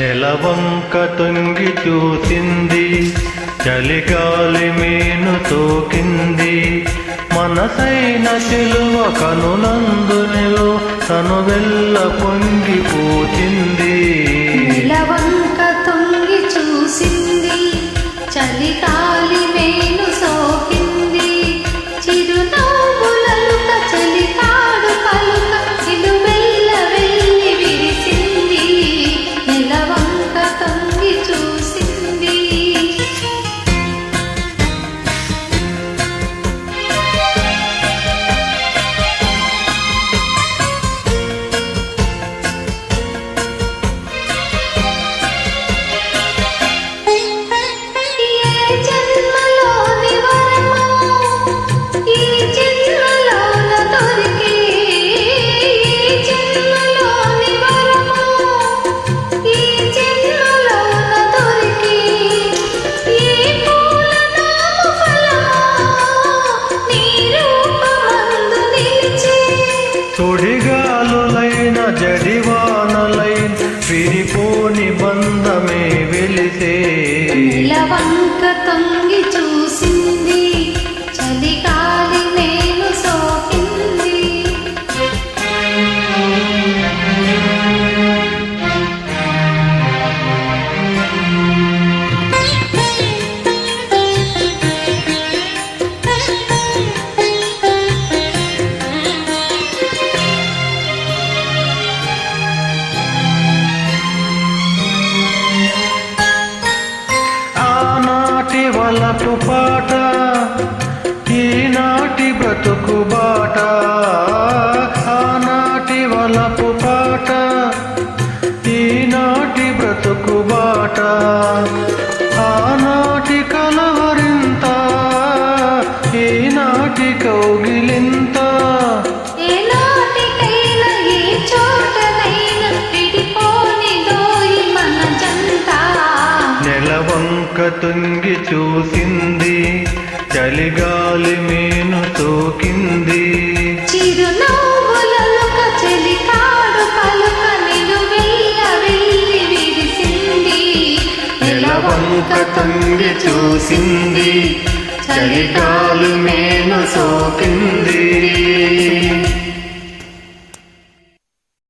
నెలవంక తొంగి చూసింది చలిగాలి మేను తోకింది. మనసైన చెలువ కనులందునిలో తను వెళ్ళ పొంగిపోతుంది தொழுக మనసు పాట ఈనాటి బ్రతుకు బాట ఆనాటి వలపు పాట ఈనాటి బ్రతుకు బాట. ఆనాటి కలవరింత ఈనాటి కౌగిలి తుంగి చూసింది చలిగాలి మీను తోకింది నెలవంక తుంగి చూసింది చలిగాలి మీను సోకింది.